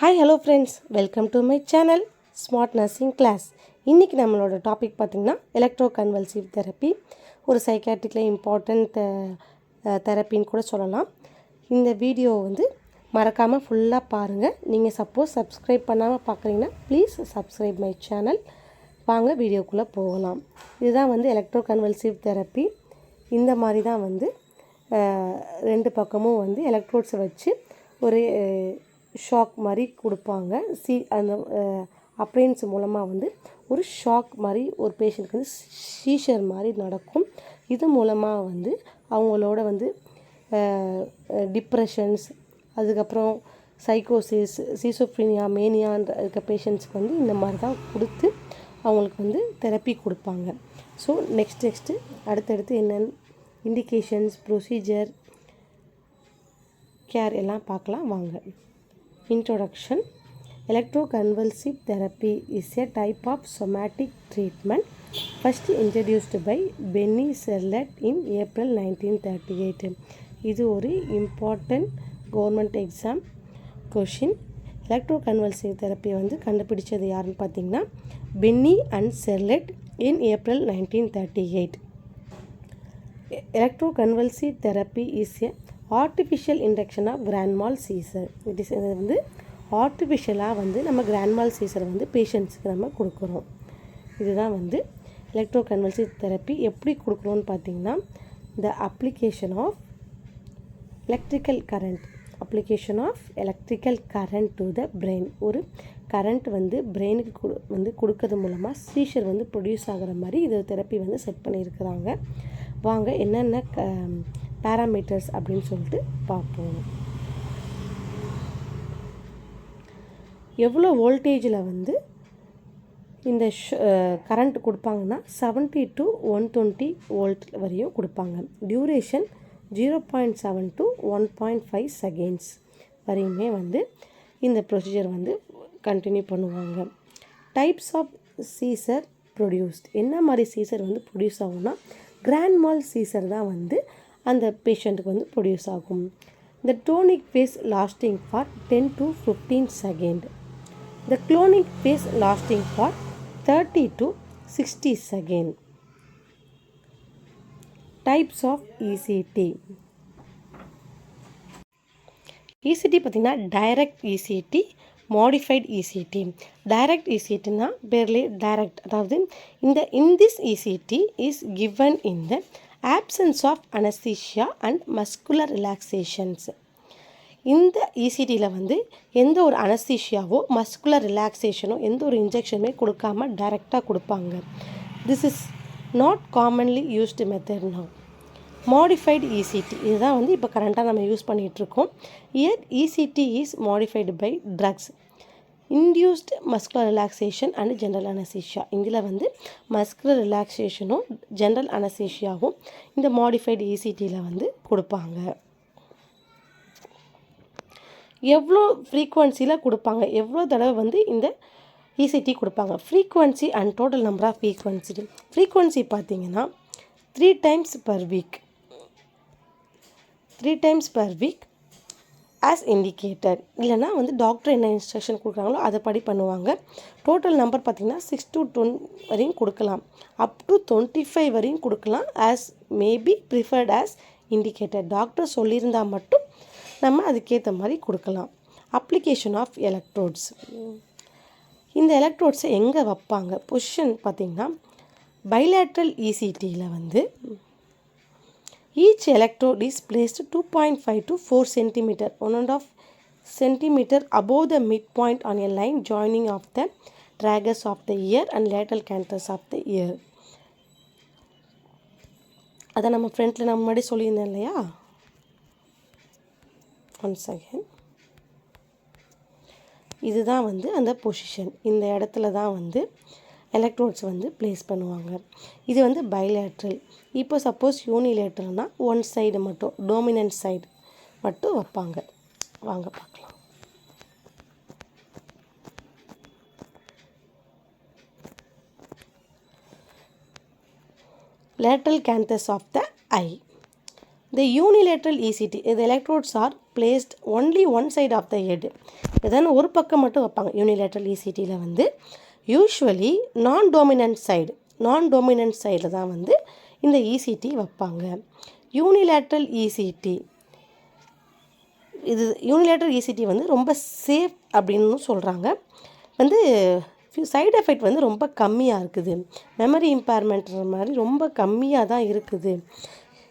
Hi hello friends welcome to my channel smart nursing class இன்றைக்கி நம்மளோட topic பார்த்திங்கன்னா electro convulsive therapy ஒரு சைக்காட்டிக்கில் important தெரப்பின்னு கூட சொல்லலாம். இந்த வீடியோ வந்து மறக்காமல் ஃபுல்லாக பாருங்கள் நீங்கள் சப்போஸ் சப்ஸ்கிரைப் பண்ணாமல் பார்க்குறீங்கன்னா ப்ளீஸ் சப்ஸ்கிரைப் மை சேனல் வாங்க வீடியோக்குள்ளே போகலாம். இதுதான் வந்து எலக்ட்ரோ கன்வல்சிவ் தெரப்பி இந்த மாதிரி தான் வந்து ரெண்டு பக்கமும் வந்து எலக்ட்ரோட்ஸை வச்சு ஒரு ஷாக் மாதிரி கொடுப்பாங்க. சி அந்த அப்ளைன்ஸ் மூலமாக வந்து ஒரு ஷாக் மாதிரி ஒரு பேஷண்ட்க்கு வந்து சீஷர் மாதிரி நடக்கும். இது மூலமாக வந்து அவங்களோட வந்து டிப்ரெஷன்ஸ் அதுக்கப்புறம் சைக்கோசிஸ் சீசோஃப்ரீனியா மேனியான்ற இருக்க பேஷண்ட்ஸ்க்கு வந்து இந்த மாதிரி தான் கொடுத்து அவங்களுக்கு வந்து தெரப்பி கொடுப்பாங்க. ஸோ நெக்ஸ்ட் நெக்ஸ்ட்டு அடுத்தடுத்து என்னென்ன இண்டிகேஷன்ஸ் ப்ரொசீஜர் கேர் எல்லாம் பார்க்கலாம். வாங்க. Introduction electroconvulsive Introduction is a type of type treatment first treatment by Bini by in April nineteen thirty 1938. இது ஒரு important government exam question electroconvulsive therapy வந்து கண்டுபிடிச்சது யாருன்னு பார்த்தீங்கன்னா Bini and Cerletti in April nineteen thirty eight electroconvulsive therapy is a artificial induction of grand mal seizure it is இது வந்து ஆர்டிஃபிஷியலாக வந்து நம்ம கிராண்ட்மால் சீசரை வந்து பேஷண்ட்ஸுக்கு நம்ம கொடுக்குறோம் இதுதான் வந்து எலக்ட்ரோ கன்வல்சிவ் தெரப்பி எப்படி கொடுக்குறோன்னு பார்த்தீங்கன்னா the application of electrical current application of electrical current to the brain ஒரு கரண்ட் வந்து பிரெயினுக்கு கொடு வந்து கொடுக்கறது மூலமாக சீஷர் வந்து ப்ரொடியூஸ் ஆகிற மாதிரி இது தெரப்பி வந்து செட் பண்ணியிருக்கிறாங்க வாங்க என்னென்ன க பேராமீட்டர்ஸ் அப்படின்னு சொல்லிட்டு பார்ப்போம். எவ்வளோ வோல்டேஜில் வந்து இந்த கரண்ட் கொடுப்பாங்கன்னா 70 டு ஒன் டுவெண்ட்டி வோல்ட் வரையும் கொடுப்பாங்க. Duration zero point seven to one point five seconds வரையுமே வந்து இந்த ப்ரொசீஜர் வந்து கண்டினியூ பண்ணுவாங்க. டைப்ஸ் ஆஃப் சீசர் ப்ரொடியூஸ்ட் என்ன மாதிரி சீசர் வந்து ப்ரொடியூஸ் ஆகும்னா கிராண்ட் மால் சீசர் தான் வந்து அந்த பேஷண்ட்டுக்கு வந்து ப்ரொடியூஸ் ஆகும் இந்த tonic phase lasting for ten to fifteen second The clonic phase lasting for 30 to 60 seconds. Types of ECT. ECT பார்த்தீங்கன்னா direct ECT modified ECT direct இசிடினா பேர்லே டைரக்ட் அதாவது இந்த in this ECT is given in the absence of anaesthesia and muscular relaxations இந்த இசிடியில் வந்து எந்த ஒரு அனஸ்தீஷியாவோ muscular ரிலாக்ஸேஷனோ எந்த ஒரு இன்ஜெக்ஷனுமே கொடுக்காம டைரெக்டாக கொடுப்பாங்க. This is not commonly used method now. Modified ECT இதுதான் வந்து இப்போ கரண்ட்டாக நம்ம யூஸ் பண்ணிகிட்ருக்கோம் here ECT is modified by drugs induced muscular relaxation and general anaesthesia இதில் வந்து மஸ்குலர் ரிலாக்ஸேஷனும் ஜென்ரல் அனசீஷியாவும் இந்த மாடிஃபைடு இசிடியில் வந்து கொடுப்பாங்க. எவ்வளோ ஃப்ரீக்குவன்சியில் கொடுப்பாங்க? எவ்வளோ தடவை வந்து இந்த இசிடி கொடுப்பாங்க? Frequency and total number of frequency frequency பார்த்தீங்கன்னா three times per week three times per week as indicated இல்லைனா வந்து டாக்டர் என்ன இன்ஸ்ட்ரக்ஷன் கொடுக்குறாங்களோ அதை படி பண்ணுவாங்க. டோட்டல் நம்பர் பார்த்திங்கன்னா சிக்ஸ் டு டொன் வரையும் கொடுக்கலாம். அப் டு டுவெண்ட்டி ஃபைவ் வரையும் கொடுக்கலாம் as maybe preferred as indicated doctor சொல்லியிருந்தா மட்டும் நம்ம அதுக்கேற்ற மாதிரி கொடுக்கலாம். அப்ளிகேஷன் ஆஃப் எலக்ட்ரோட்ஸ் இந்த எலக்ட்ரோட்ஸை எங்கே வைப்பாங்க? பொசிஷன் பார்த்திங்கன்னா பைலேட்ரல் இசிடியில் வந்து each electrode is placed two point five to four centimeter one and half centimeter above the mid point on a line joining of the tragus of the ear and lateral canthus of the ear அதை நம்ம ஃப்ரண்ட்டில் நம்ம முன்னாடி சொல்லியிருந்தேன் இல்லையா? One second இதுதான் வந்து அந்த பொசிஷன் இந்த இடத்துல தான் வந்து எலக்ட்ரோட்ஸ் வந்து ப்ளேஸ் பண்ணுவாங்க. இது வந்து பைலேட்ரல் இப்போ சப்போஸ் யூனிலேட்ரல்னால் ஒன் சைடு மட்டும் டோமினன்ட் சைடு மட்டும் வைப்பாங்க. வாங்க பார்க்கலாம். Lateral canthus of the eye. The unilateral ECT, the electrodes are placed only one side of the head இதன் ஒரு பக்கம் மட்டும் வைப்பாங்க. யூனிலேட்ரல் இசிடியில் வந்து யூஸ்வலி நான் டொமினன்ட் சைடு நான் டொமினன்ட் சைடில் தான் வந்து இந்த இசிடி வைப்பாங்க. யூனிலேட்ரல் இசிடி இது யூனிலேட்டர் இசிடி வந்து ரொம்ப சேஃப் அப்படின்னு சொல்கிறாங்க வந்து சைடு எஃபெக்ட் வந்து ரொம்ப கம்மியாக இருக்குது. மெமரி இம்பேர்மெண்ட்ற மாதிரி ரொம்ப கம்மியாக தான் இருக்குது.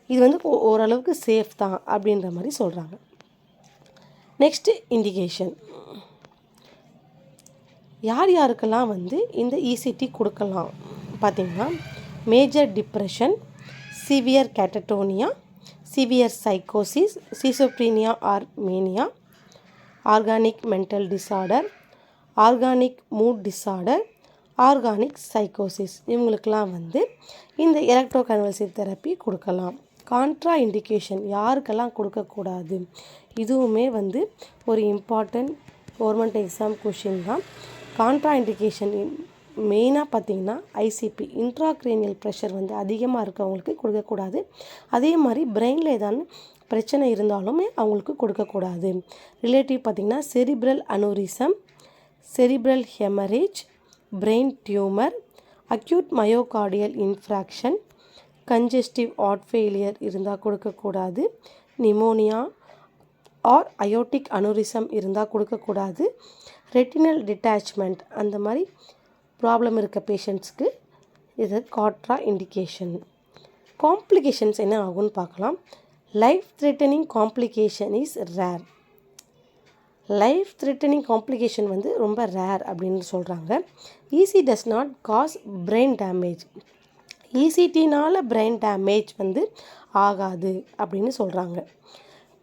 இது வந்து ஓரளவுக்கு சேஃப் தான் அப்படின்ற மாதிரி சொல்கிறாங்க நெக்ஸ்ட்டு இண்டிகேஷன் யார் யாருக்கெல்லாம் வந்து இந்த இசிடி கொடுக்கலாம்? பார்த்திங்கன்னா major depression severe கேட்டட்டோனியா severe சைக்கோசிஸ் சிசோப்ரீனியா R mania organic mental disorder organic mood disorder organic சைக்கோசிஸ் இவங்களுக்கெல்லாம் வந்து இந்த எலக்ட்ரோகன்வல்சிவ் தெரப்பி கொடுக்கலாம். கான்ட்ரா இண்டிகேஷன் யாருக்கெல்லாம் கொடுக்கக்கூடாது? இதுவுமே வந்து ஒரு இம்பார்ட்டண்ட் கவர்மெண்ட் எக்ஸாம் கொஷின் தான். கான்ட்ரா இண்டிகேஷன் மெயினாக பார்த்தீங்கன்னா ஐசிபி இன்ட்ராக்ரேனியல் ப்ரெஷர் வந்து அதிகமாக இருக்கவங்களுக்கு கொடுக்கக்கூடாது. அதே மாதிரி பிரெயினில் ஏதாவது பிரச்சனை இருந்தாலுமே அவங்களுக்கு கொடுக்கக்கூடாது. ரிலேட்டிவ் பார்த்திங்கன்னா cerebral aneurysm cerebral haemorrhage brain tumour acute myocardial infarction congestive heart failure இருந்தால் கொடுக்கக்கூடாது. நிமோனியா ஆர் அயோட்டிக் அனோரிசம் இருந்தால் கொடுக்கக்கூடாது. ரெட்டினல் டிட்டாச்மெண்ட் அந்த மாதிரி ப்ராப்ளம் இருக்க பேஷண்ட்ஸ்க்கு இது காட்ரா இண்டிகேஷன். காம்ப்ளிகேஷன்ஸ் என்ன ஆகும்னு பார்க்கலாம். Life threatening complication is rare. Life threatening complication வந்து ரொம்ப ரேர் அப்படின்னு சொல்கிறாங்க ECT does not cause brain damage. இசிடினால் brain damage வந்து ஆகாது அப்படின்னு சொல்கிறாங்க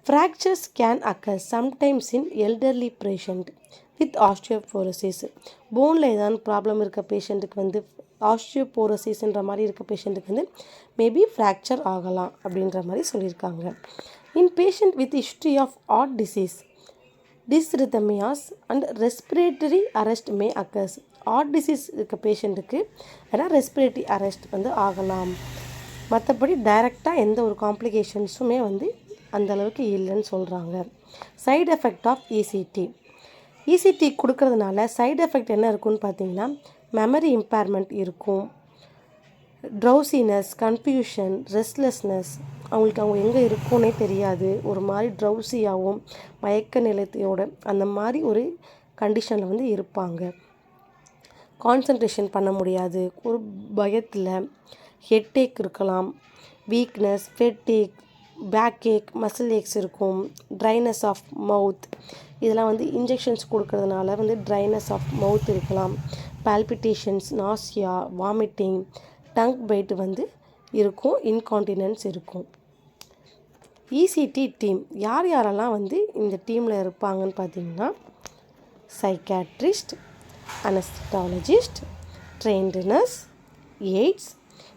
fractures can occur sometimes in elderly patient. With osteoporosis. போனில் ஏதாவது ப்ராப்ளம் இருக்க பேஷண்ட்டுக்கு வந்து ஆஸ்டியோபோரோசிஸ்ன்ற மாதிரி இருக்க பேஷண்ட்டுக்கு வந்து மேபி ஃப்ராக்சர் ஆகலாம் அப்படின்ற மாதிரி சொல்லியிருக்காங்க. In patient with history of heart disease dysrhythmias and respiratory arrest may occurs heart disease இருக்க பேஷண்ட்டுக்கு ஏன்னா ரெஸ்பிரேட்டரி அரெஸ்ட் வந்து ஆகலாம். மற்றபடி டைரெக்டாக எந்த ஒரு காம்ப்ளிகேஷன்ஸுமே வந்து அந்தளவுக்கு இல்லைன்னு சொல்கிறாங்க side effect of ECT ECT கொடுக்கறதுனால சைடு எஃபெக்ட் என்ன இருக்குன்னு பார்த்தீங்கன்னா மெமரி இம்பேர்மெண்ட் இருக்கும். ட்ரௌசினஸ் கன்ஃபியூஷன் ரெஸ்ட்லெஸ்னஸ் அவங்களுக்கு அவங்க எங்கே இருக்கோன்னே தெரியாது. ஒரு மாதிரி ட்ரௌசியாகவும் மயக்க நிலையத்தையோட அந்த மாதிரி ஒரு கண்டிஷனில் வந்து இருப்பாங்க. கான்சன்ட்ரேஷன் பண்ண முடியாது. ஒரு பயத்தில் ஹெட்டேக் இருக்கலாம். Weakness fatigue backache muscle aches இருக்கும். ட்ரைனஸ் ஆஃப் மவுத் இதெல்லாம் வந்து இன்ஜெக்ஷன்ஸ் கொடுக்கறதுனால வந்து ட்ரைனஸ் ஆஃப் மவுத் இருக்கலாம். Palpitations nausea vomiting tongue bite வந்து இருக்கும் இன்கான்டினன்ஸ் இருக்கும். இசிடி டீம் யார் யாரெல்லாம் வந்து இந்த டீமில் இருப்பாங்கன்னு பார்த்தீங்கன்னா psychiatrist anaesthesiologist trained nurse aides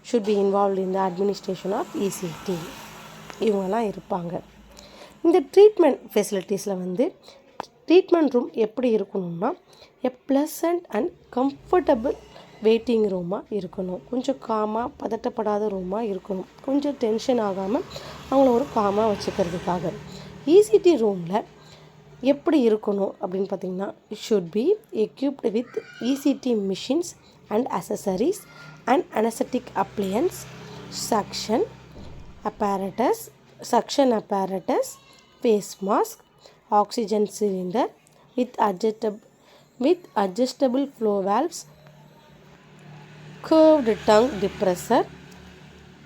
should be involved in the administration of ECT இவங்கெல்லாம் இருப்பாங்க. இந்த ட்ரீட்மெண்ட் ஃபெசிலிட்டிஸில் வந்து ட்ரீட்மெண்ட் ரூம் எப்படி இருக்கணும்னா a pleasant and comfortable waiting ரூமாக இருக்கணும். கொஞ்சம் காமாக பதட்டப்படாத ரூமாக இருக்கணும். கொஞ்சம் டென்ஷன் ஆகாமல் அவங்கள ஒரு காமாக வச்சுக்கிறதுக்காக. இசிடி ரூமில் எப்படி இருக்கணும் அப்படின்னு பார்த்தீங்கன்னா should be equipped with ECT machines and accessories and anaesthetic appliances suction apparatus suction apparatus face mask oxygen cylinder with adjustable with adjustable flow valves, curved tongue depressor,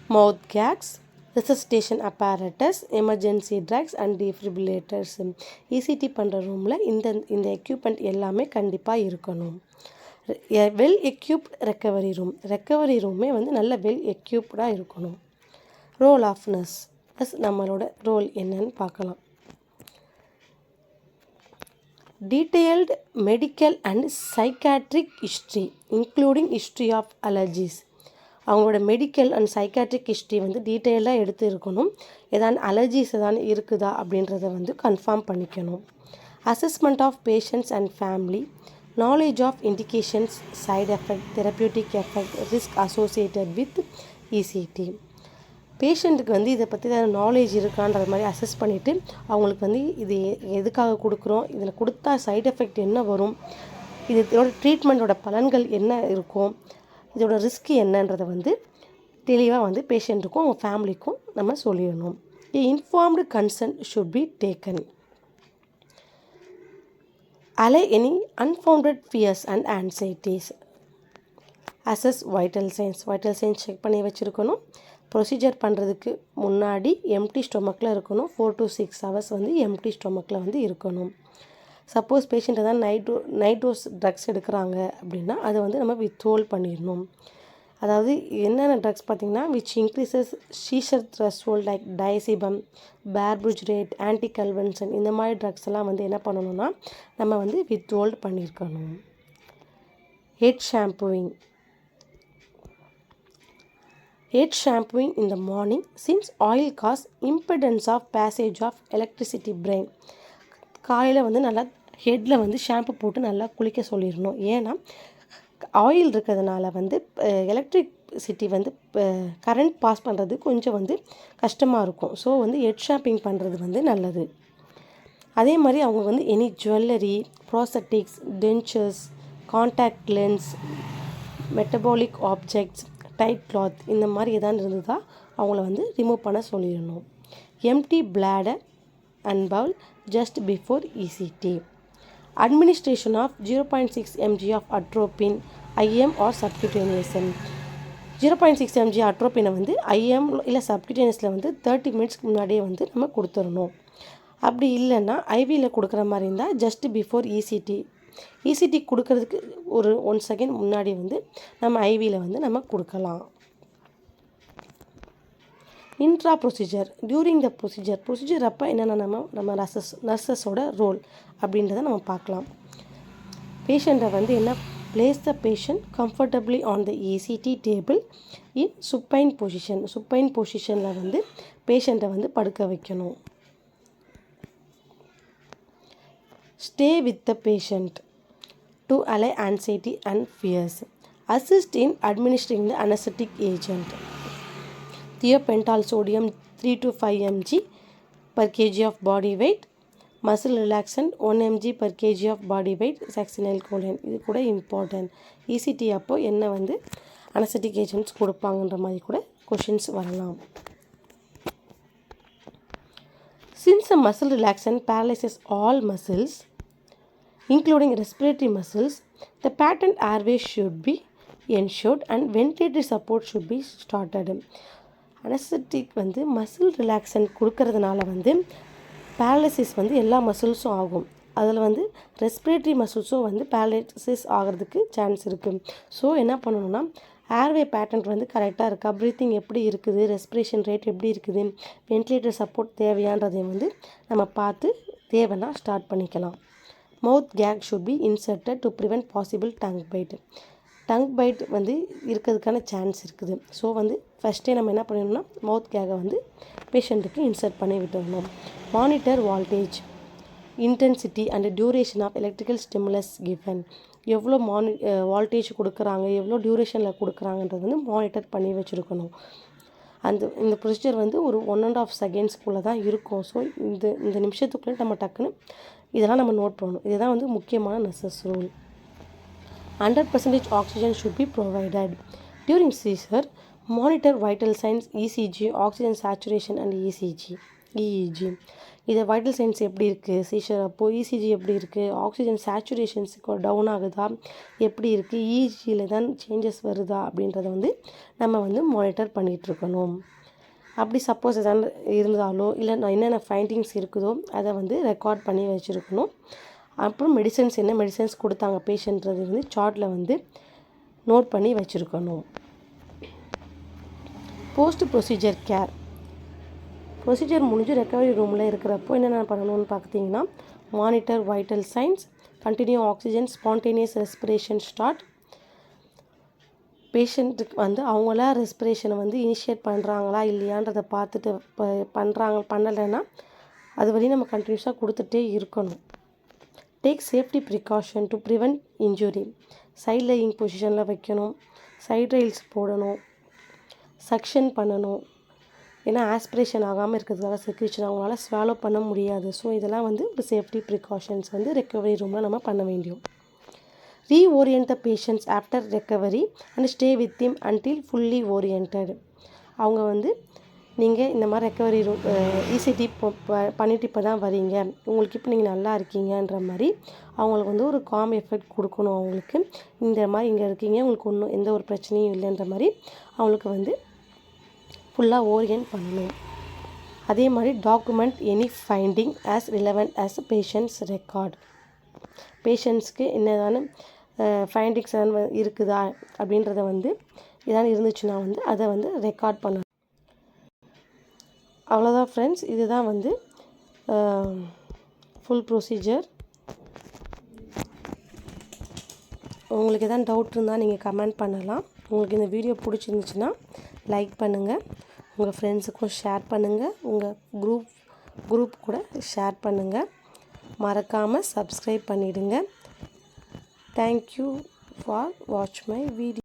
mouth gags, resuscitation apparatus emergency drugs and defibrillators ECT பண்ணுற ரூமில் இந்த இந்த equipment எல்லாமே கண்டிப்பாக இருக்கணும் well equip recovery room recovery ரூமே வந்து நல்ல வெல் எக்யூப்டாக இருக்கணும் ரோல் ஆஃப் நர்ஸ் ப்ளஸ் நம்மளோட ரோல் என்னன்னு பார்க்கலாம் detailed medical and psychiatric history including history of allergies. அவங்களோட மெடிக்கல் அண்ட் சைக்காட்ரிக் ஹிஸ்ட்ரி வந்து டீட்டெயிலாக எடுத்து இருக்கணும். ஏதாவது அலர்ஜிஸ் ஏதாவது இருக்குதா அப்படின்றத வந்து கன்ஃபார்ம் பண்ணிக்கணும். Assessment of patients and family knowledge of indications side effect therapeutic effect risk associated with ECT. பேஷண்ட்டுக்கு வந்து இதை பற்றி ஏதாவது நாலேஜ் இருக்கான்ற மாதிரி அசஸ் பண்ணிவிட்டு அவங்களுக்கு வந்து இது எதுக்காக கொடுக்குறோம்? இதில் கொடுத்தா சைட் எஃபெக்ட் என்ன வரும்? இது இதோட ட்ரீட்மெண்ட்டோட பலன்கள் என்ன இருக்கும்? இதோட ரிஸ்க் என்னன்றதை வந்து தெளிவாக வந்து பேஷண்ட்டுக்கும் அவங்க ஃபேமிலிக்கும் நம்ம சொல்லிடணும். Informed concern should be taken allay any unfounded fears and anxieties assess vital signs vital signs check பண்ணி வச்சுருக்கணும். ப்ரொசீஜர் பண்ணுறதுக்கு முன்னாடி எம்டி ஸ்டொமக்கில் இருக்கணும். ஃபோர் டு சிக்ஸ் ஹவர்ஸ் வந்து எம்டி ஸ்டொமக்கில் வந்து இருக்கணும். சப்போஸ் பேஷண்ட் தான் night dose night dose drugs எடுக்கிறாங்க அப்படின்னா அதை வந்து நம்ம வித்ஹோல் பண்ணிடணும். அதாவது என்னென்ன ட்ரக்ஸ் பார்த்திங்கன்னா which increases seizure threshold like diazepam barbiturate anti convulsant இந்த மாதிரி ட்ரக்ஸ் எல்லாம் வந்து என்ன பண்ணணும்னா நம்ம வந்து வித்ஹோல்ட் பண்ணியிருக்கணும். Head shampooing head shampooing in the morning since oil cause impedance of passage of electricity brain. காலையில் வந்து நல்லா ஹெட்டில் வந்து ஷாம்பு போட்டு நல்லா குளிக்க சொல்லிடணும். ஏன்னா ஆயில் இருக்கிறதுனால வந்து எலக்ட்ரிசிட்டி வந்து கரண்ட் பாஸ் பண்ணுறது கொஞ்சம் வந்து கஷ்டமாக இருக்கும். ஸோ வந்து ஹெட் ஷாம்பிங் பண்ணுறது வந்து நல்லது. அதே மாதிரி அவங்க வந்து any jewellery prosthetics dentures contact lens metabolic objects tight cloth இந்த மாதிரி எதாவது இருந்ததா அவங்கள வந்து ரிமூவ் பண்ண சொல்லிடணும். Empty bladder and bowel just before ECT. Administration of 0.6 mg of atropine IM or subcutaneous. Zero point six mg அட்ரோப்பினை வந்து ஐஎம் இல்லை சப்கியூட்டேனியஸில் வந்து தேர்ட்டி மினிட்ஸ்க்கு முன்னாடியே வந்து நம்ம கொடுத்துடணும். அப்படி இல்லைன்னா ஐவியில் கொடுக்குற மாதிரி இருந்தால் ஜஸ்ட் பிஃபோர் இசிடி இசிடி கொடுக்கறதுக்கு ஒரு ஒன் செகண்ட் முன்னாடி வந்து நம்ம ஐவியில் வந்து நம்ம கொடுக்கலாம். Intra procedure during the procedure procedure அப்போ என்னென்ன நம்ம நம்ம நர்சஸ் நர்சஸோட ரோல் அப்படின்றத நம்ம பார்க்கலாம். பேஷண்ட்டை வந்து என்ன place the patient comfortably on the ECT table in supine position supine பொசிஷனில் வந்து பேஷண்ட்டை வந்து படுக்க வைக்கணும். Stay with the patient to allay anxiety and fears assist in administering the anaesthetic agent thiopental sodium three to five mg per kg of body weight muscle relaxant one mg per kg of body weight succinylcholine இது கூட important இசிடி அப்போது என்ன வந்து அனசட்டிக் agents கொடுப்பாங்கன்ற மாதிரி கூட questions வரலாம் since a muscle relaxant paralyses all muscles including respiratory muscles, the patent airway should be ensured and ventilatory support should be started. Anaesthetic வந்து muscle relaxant கொடுக்கறதுனால வந்து பேரலிசிஸ் வந்து எல்லா மசில்ஸும் ஆகும். அதில் வந்து ரெஸ்பிரேட்டரி மசில்ஸும் வந்து பேரலிசிஸ் ஆகிறதுக்கு சான்ஸ் இருக்குது ஸோ என்ன பண்ணணும்னா ஏர்வே பேட்டர்ன் வந்து கரெக்டாக இருக்கா? ப்ரீத்திங் எப்படி இருக்குது? ரெஸ்பிரேஷன் ரேட் எப்படி இருக்குது? வென்டிலேட்டர் சப்போர்ட் தேவையான்றதையும் வந்து நம்ம பார்த்து தேவைன்னா ஸ்டார்ட் பண்ணிக்கலாம். Mouth gag should be inserted to prevent possible tongue bite tongue bite வந்து இருக்கிறதுக்கான சான்ஸ் இருக்குது. ஸோ வந்து ஃபஸ்ட்டே நம்ம என்ன பண்ணணும்னா மவுத் கேகை வந்து பேஷண்ட்டுக்கு இன்சர்ட் பண்ணி விட்டுடணும். Monitor voltage intensity and duration of electrical stimulus given எவ்வளோ மானி வால்டேஜ் கொடுக்குறாங்க எவ்வளோ டியூரேஷனில் கொடுக்குறாங்கன்றது வந்து மானிட்டர் பண்ணி வச்சுருக்கணும். அந்த இந்த ப்ரொசீஜர் வந்து ஒரு ஒன் அண்ட் ஆஃப் செகண்ட்ஸ்க்குள்ளே தான் இருக்கும். ஸோ இந்த இந்த நிமிஷத்துக்குள்ளே நம்ம டக்குன்னு இதெல்லாம் நம்ம நோட் பண்ணணும். இதுதான் வந்து முக்கியமான nurses rule hundred percentage oxygen should be provided during seizure monitor vital signs ECG oxygen saturation and ECG EEG இதை வைட்டல் சைன்ஸ் எப்படி இருக்குது சீஷர் அப்போது இசிஜி எப்படி இருக்குது ஆக்சிஜன் சேச்சுரேஷன்ஸுக்கு டவுன் ஆகுதா? எப்படி இருக்குது இஇஜியில் தான் சேஞ்சஸ் வருதா? அப்படின்றத வந்து நம்ம வந்து மானிட்டர் பண்ணிகிட்ருக்கணும் அப்படி சப்போஸ் எதாவது இருந்தாலோ இல்லை நான் என்னென்ன ஃபைண்டிங்ஸ் இருக்குதோ அதை வந்து ரெக்கார்ட் பண்ணி வச்சுருக்கணும். அப்புறம் மெடிசன்ஸ் என்ன மெடிசன்ஸ் கொடுத்தாங்க பேஷண்ட்றது வந்து சார்ட்டில் வந்து நோட் பண்ணி வச்சுருக்கணும். போஸ்ட் ப்ரொசீஜர் கேர் ப்ரொசீஜர் முடிஞ்சு ரெக்கவரி ரூமில் இருக்கிறப்போ என்னென்ன பண்ணணும்னு பார்த்தீங்கன்னா monitor vital signs continue oxygen spontaneous respiration start பேஷண்ட்டுக்கு வந்து அவங்களா ரெஸ்பிரேஷனை வந்து இனிஷியேட் பண்ணுறாங்களா இல்லையான்றதை பார்த்துட்டு ப பண்ணுறாங்க பண்ணலைன்னா அது வரையும் நம்ம கண்டினியூஸாக கொடுத்துட்டே இருக்கணும். Take safety precaution to prevent injury side lying பொசிஷனில் வைக்கணும். சைட் ரைல்ஸ் போடணும். சக்ஷன் பண்ணணும். ஏன்னா ஆஸ்பிரேஷன் ஆகாமல் இருக்கிறதுக்காக செக்ரேஷன் அவங்களால ஸ்வாலோ பண்ண முடியாது. ஸோ இதெல்லாம் வந்து ஒரு சேஃப்டி ப்ரிகாஷன்ஸ் வந்து ரெக்கவரி ரூமில் நம்ம பண்ண வேண்டியும் reorient the patients after recovery and stay with them until fully orient அவங்க வந்து நீங்கள் இந்த மாதிரி ரெக்கவரி ரூம் இசிடி பண்ணிவிட்டு இப்போ தான் வரீங்க. உங்களுக்கு இப்போ நீங்கள் நல்லா இருக்கீங்கன்ற மாதிரி அவங்களுக்கு வந்து ஒரு காம் எஃபெக்ட் கொடுக்கணும் அவங்களுக்கு. இந்த மாதிரி இங்கே இருக்கீங்க உங்களுக்கு ஒன்றும் எந்த ஒரு பிரச்சனையும் இல்லைன்ற மாதிரி அவங்களுக்கு வந்து ஃபுல்லாக ஓரியன்ட் பண்ணணும். அதே மாதிரி document any finding as relevant as patients record பேஷண்ட்ஸ்க்கு என்னதான ஃபைண்டிங்ஸ் இருக்குதா அப்படின்றத வந்து ஏதாவது இருந்துச்சுன்னா வந்து அதை வந்து ரெக்கார்ட் பண்ணணும். அவ்வளோதான் ஃப்ரெண்ட்ஸ் இதுதான் வந்து ஃபுல் ப்ரொசீஜர் உங்களுக்கு எதாவது டவுட் இருந்தால் நீங்கள் கமெண்ட் பண்ணலாம். உங்களுக்கு இந்த வீடியோ பிடிச்சிருந்துச்சுன்னா லைக் பண்ணுங்கள் உங்கள் ஃப்ரெண்ட்ஸுக்கும் ஷேர் பண்ணுங்கள் உங்கள் குரூப் குரூப் கூட ஷேர் பண்ணுங்கள் மறக்காமல் சப்ஸ்கிரைப் பண்ணிவிடுங்க thank you for watch my video